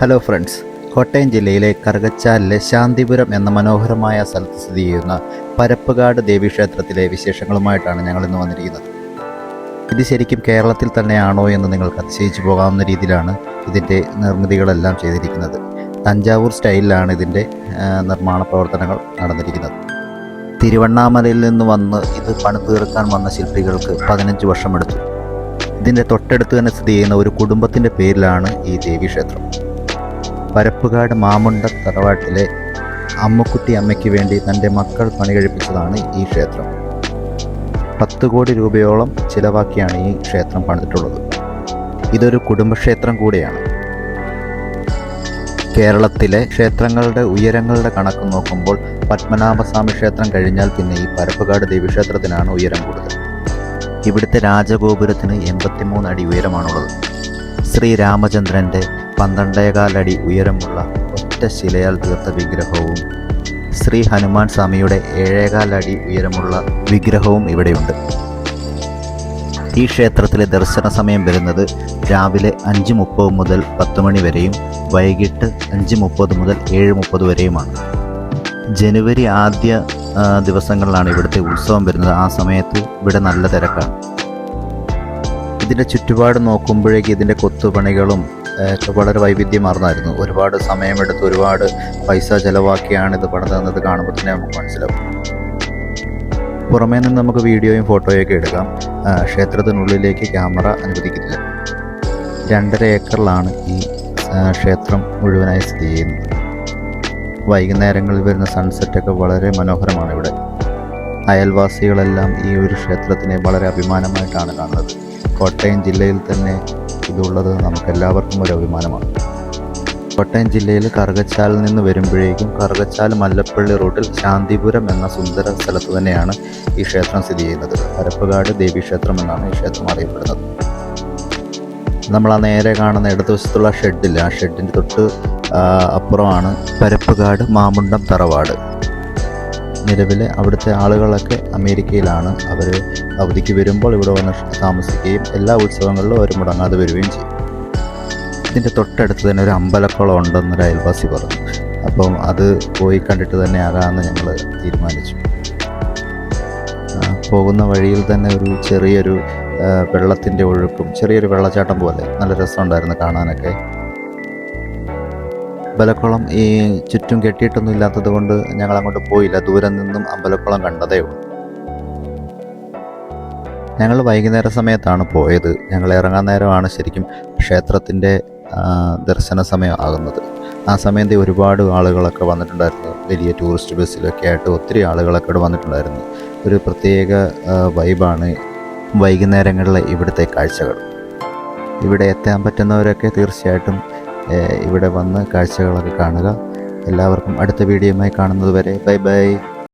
Hello friends Kottayam ജില്ലയിലെ കറുകച്ചാലിലെ ശാന്തിപുരം എന്ന മനോഹരമായ സ്ഥലത്ത് സ്ഥിതി ചെയ്യുന്ന പരപ്പുകാട് ദേവീക്ഷേത്രത്തിലെ വിശേഷങ്ങളുമായിട്ടാണ് ഞങ്ങൾ ഇന്ന് വന്നിരിക്കുന്നത്. ഇത് ശരിക്കും കേരളത്തിൽ തന്നെയാണോ എന്ന് നിങ്ങൾക്ക് അതിശയിച്ചു പോകാവുന്ന രീതിയിലാണ് ഇതിന്റെ നിർമ്മിതികളെല്ലാം ചെയ്തിരിക്കുന്നത്. തഞ്ചാവൂർ സ്റ്റൈലിലാണ് ഇതിന്റെ നിർമ്മാണ പ്രവർത്തനങ്ങൾ നടന്നിരിക്കുന്നത്. തിരുവണ്ണാമലയിൽ നിന്ന് വന്ന് ഇത് പണി തീർക്കാൻ വന്ന ശില്പികൾക്ക് പതിനഞ്ച് വർഷമെടുത്തു. ഇതിന്റെ തൊട്ടടുത്ത് തന്നെ സ്ഥിതി ചെയ്യുന്ന ഒരു കുടുംബത്തിന്റെ പേരിലാണ് ഈ ദേവീക്ഷേത്രം. പരപ്പുകാട് മാമുണ്ട തറവാട്ടിലെ അമ്മുക്കുട്ടി അമ്മയ്ക്ക് വേണ്ടി തന്റെ മക്കൾ പണി കഴിപ്പിച്ചതാണ് ഈ ക്ഷേത്രം. പത്ത് കോടി രൂപയോളം ചിലവാക്കിയാണ് ഈ ക്ഷേത്രം പണിതിട്ടുള്ളത്. ഇതൊരു കുടുംബക്ഷേത്രം കൂടിയാണ്. കേരളത്തിലെ ക്ഷേത്രങ്ങളുടെ ഉയരങ്ങളുടെ കണക്ക് നോക്കുമ്പോൾ പത്മനാഭസ്വാമി ക്ഷേത്രം കഴിഞ്ഞാൽ പിന്നെ ഈ പരപ്പുകാട് ദേവീക്ഷേത്രത്തിനാണ് ഉയരം കൂടുതൽ. ഇവിടുത്തെ രാജഗോപുരത്തിന് എൺപത്തിമൂന്ന് അടി ഉയരമാണുള്ളത്. ശ്രീ രാമചന്ദ്രന്റെ പന്ത്രണ്ടേകാലടി ഉയരമുള്ള ഒറ്റ ശിലയാൽ തീർത്ത വിഗ്രഹവും ശ്രീ ഹനുമാൻ സ്വാമിയുടെ ഏഴേകാലടി ഉയരമുള്ള വിഗ്രഹവും ഇവിടെയുണ്ട്. ഈ ക്ഷേത്രത്തിലെ ദർശന സമയം വരുന്നത് രാവിലെ അഞ്ച് മുപ്പത് മുതൽ പത്ത് മണി വരെയും വൈകിട്ട് അഞ്ച് മുപ്പത് മുതൽ ഏഴ് മുപ്പത് വരെയുമാണ്. ജനുവരി ആദ്യ ദിവസങ്ങളിലാണ് ഇവിടുത്തെ ഉത്സവം വരുന്നത്. ആ സമയത്ത് ഇവിടെ നല്ല തിരക്കാണ്. ഇതിന്റെ ചുറ്റുപാട് നോക്കുമ്പോഴേക്ക് ഇതിന്റെ കൊത്തുപണികളും വളരെ വൈവിധ്യമാർന്നായിരുന്നു ഒരുപാട് സമയമെടുത്ത് ഒരുപാട് പൈസ ചിലവാക്കിയാണ് ഇത് പണിതെന്നത് കാണുമ്പോൾ തന്നെ നമുക്ക് മനസ്സിലാവും. പുറമേ നിന്ന് നമുക്ക് വീഡിയോയും ഫോട്ടോയും ഒക്കെ എടുക്കാം ക്ഷേത്രത്തിനുള്ളിലേക്ക് ക്യാമറ അനുവദിക്കുന്നില്ല. രണ്ടര ഏക്കറിലാണ് ഈ ക്ഷേത്രം മുഴുവനായി സ്ഥിതി ചെയ്യുന്നത്. വൈകുന്നേരങ്ങളിൽ വരുന്ന സൺസെറ്റൊക്കെ വളരെ മനോഹരമാണ് ഇവിടെ. അയൽവാസികളെല്ലാം ഈ ഒരു ക്ഷേത്രത്തിനെ വളരെ അഭിമാനമായിട്ടാണ് കാണുന്നത്. കോട്ടയം ജില്ലയിൽ തന്നെ ഇതുള്ളത് നമുക്കെല്ലാവർക്കും ഒരു അഭിമാനമാണ്. കോട്ടയം ജില്ലയിൽ കറുകച്ചാലിൽ നിന്ന് വരുമ്പോഴേക്കും കറുകച്ചാൽ മല്ലപ്പള്ളി റൂട്ടിൽ ശാന്തിപുരം എന്ന സുന്ദര സ്ഥലത്ത് തന്നെയാണ് ഈ ക്ഷേത്രം സ്ഥിതി ചെയ്യുന്നത്. പരപ്പുകാട് ദേവീക്ഷേത്രം എന്നാണ് ഈ ക്ഷേത്രം അറിയപ്പെടുന്നത്. നമ്മൾ ആ നേരെ കാണുന്ന ഇടതുവശത്തുള്ള ഷെഡില്ല ആ ഷെഡിന്റെ തൊട്ട് അപ്പുറമാണ് പരപ്പുകാട് മാമുണ്ടം തറവാട്. നിലവിലെ അവിടുത്തെ ആളുകളൊക്കെ അമേരിക്കയിലാണ്. അവർ അവധിക്ക് വരുമ്പോൾ ഇവിടെ വന്ന് താമസിക്കുകയും എല്ലാ ഉത്സവങ്ങളിലും അവർ മുടങ്ങാതെ വരികയും ചെയ്യും. ഇതിന്റെ തൊട്ടടുത്ത് തന്നെ ഒരു അമ്പലക്കുളം ഉണ്ടെന്നൊരു അയൽവാസി പറഞ്ഞു. അപ്പം അത് പോയി കണ്ടിട്ട് തന്നെ ആകാമെന്ന് ഞങ്ങൾ തീരുമാനിച്ചു. പോകുന്ന വഴിയിൽ തന്നെ ഒരു ചെറിയൊരു വെള്ളത്തിന്റെ ഒഴുക്കും ചെറിയൊരു വെള്ളച്ചാട്ടം പോലെ നല്ല രസമുണ്ടായിരുന്നു കാണാനൊക്കെ. അമ്പലക്കുളം ഈ ചുറ്റും കെട്ടിയിട്ടൊന്നും ഇല്ലാത്തത് കൊണ്ട് ഞങ്ങൾ അങ്ങോട്ട് പോയില്ല. ദൂരെ നിന്നും അമ്പലക്കുളം കണ്ടതേ ഉള്ളൂ. ഞങ്ങൾ വൈകുന്നേര സമയത്താണ് പോയത്. ഞങ്ങൾ ഇറങ്ങാൻ നേരമാണ് ശരിക്കും ക്ഷേത്രത്തിന്റെ ദർശന സമയം ആകുന്നത്. ആ സമയത്ത് ഒരുപാട് ആളുകളൊക്കെ വന്നിട്ടുണ്ടായിരുന്നു. വലിയ ടൂറിസ്റ്റ് ബസ്സിലൊക്കെ ആയിട്ട് ഒത്തിരി ആളുകളൊക്കെ ഇവിടെ വന്നിട്ടുണ്ടായിരുന്നു. ഒരു പ്രത്യേക വൈബാണ് വൈകുന്നേരങ്ങളിലെ ഇവിടുത്തെ കാഴ്ചകൾ. ഇവിടെ എത്താൻ പറ്റുന്നവരൊക്കെ തീർച്ചയായിട്ടും ഇവിടെ വന്ന് കാഴ്ചകളൊക്കെ കാണുക. എല്ലാവർക്കും അടുത്ത വീഡിയോയുമായി കാണുന്നത് വരെ ബൈ ബൈ.